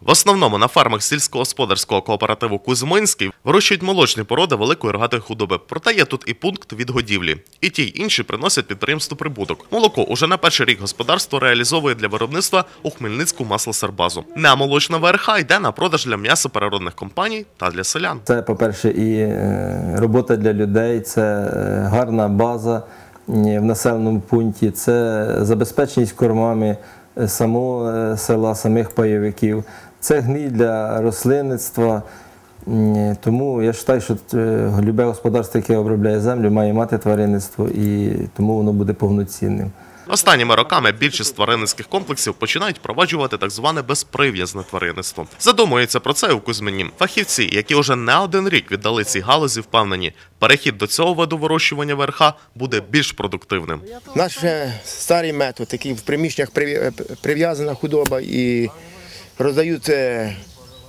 В основному на фармах сільськогосподарського кооперативу Кузьминський вирощують молочні породи великої рогатої худоби. Проте є тут і пункт відгодівлі. І ті, й інші приносять підприємству прибуток. Молоко уже на перший рік господарство реалізовує для виробництва у Хмельницьку маслосербазу. Не молочна ВРХ йде на продаж для м'ясопереробних компаній та для селян. Це, по-перше, і е, робота для людей, це е, гарна база в населеному пункті, це забезпеченість кормами е, самого села, самих пайовиків, це гній для рослинництва. Тому я вважаю, що е, любе господарство, яке обробляє землю, має мати тваринництво, і тому воно буде повноцінним. Останніми роками більшість тваринницьких комплексів починають впроваджувати так зване безприв'язне тваринництво. Задумується про це у Кузьмині. Фахівці, які вже не один рік віддали цій галузі, впевнені, перехід до цього виду вирощування верха буде більш продуктивним. Наш старий метод, який в приміщеннях прив'я- прив'язана худоба і роздають е,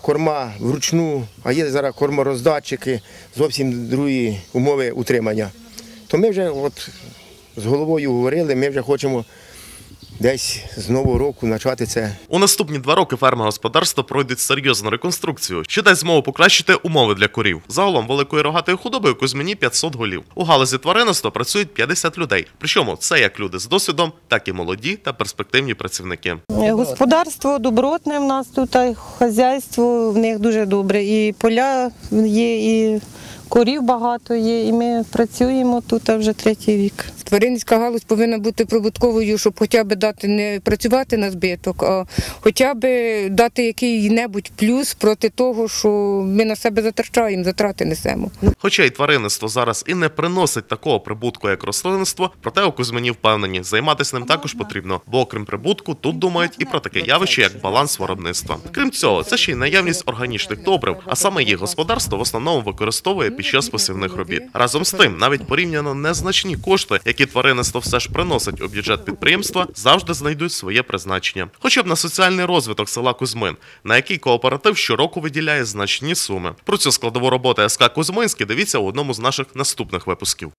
корма вручну, а є зараз кормороздатчики, зовсім другі умови утримання. То ми вже от з головою говорили, ми вже хочемо десь з нового року почати це У наступні два роки ферми господарства пройдуть серйозну реконструкцію, що дасть змогу покращити умови для корів. Загалом великої рогатої худоби у Кузьмині 500 голів. У галузі тваринництва працюють 50 людей. Причому це як люди з досвідом, так і молоді та перспективні працівники. Е, Господарство добротне в нас тут, хазяйство в них дуже добре. І поля є, і корів багато є, і ми працюємо тут вже третій вік. Тваринницька галузь повинна бути прибутковою, щоб хоча б дати не працювати на збиток, а хоча б дати який-небудь плюс проти того, що ми на себе затрачаємо, затрати несемо. Хоча й тваринництво зараз і не приносить такого прибутку, як рослинництво, проте у Кузьмині впевнені, займатися ним також потрібно, бо окрім прибутку, тут думають і про таке явище, як баланс виробництва. Крім цього, це ще й наявність органічних добрив, а саме їх господарство в основному використовує під час посівних робіт. Разом з тим, навіть порівняно незначні кошти, які тваринництво все ж приносить у бюджет підприємства, завжди знайдуть своє призначення, хоча б на соціальний розвиток села Кузьмин, на який кооператив щороку виділяє значні суми. Про цю складову роботи СК Кузьминський дивіться у одному з наших наступних випусків.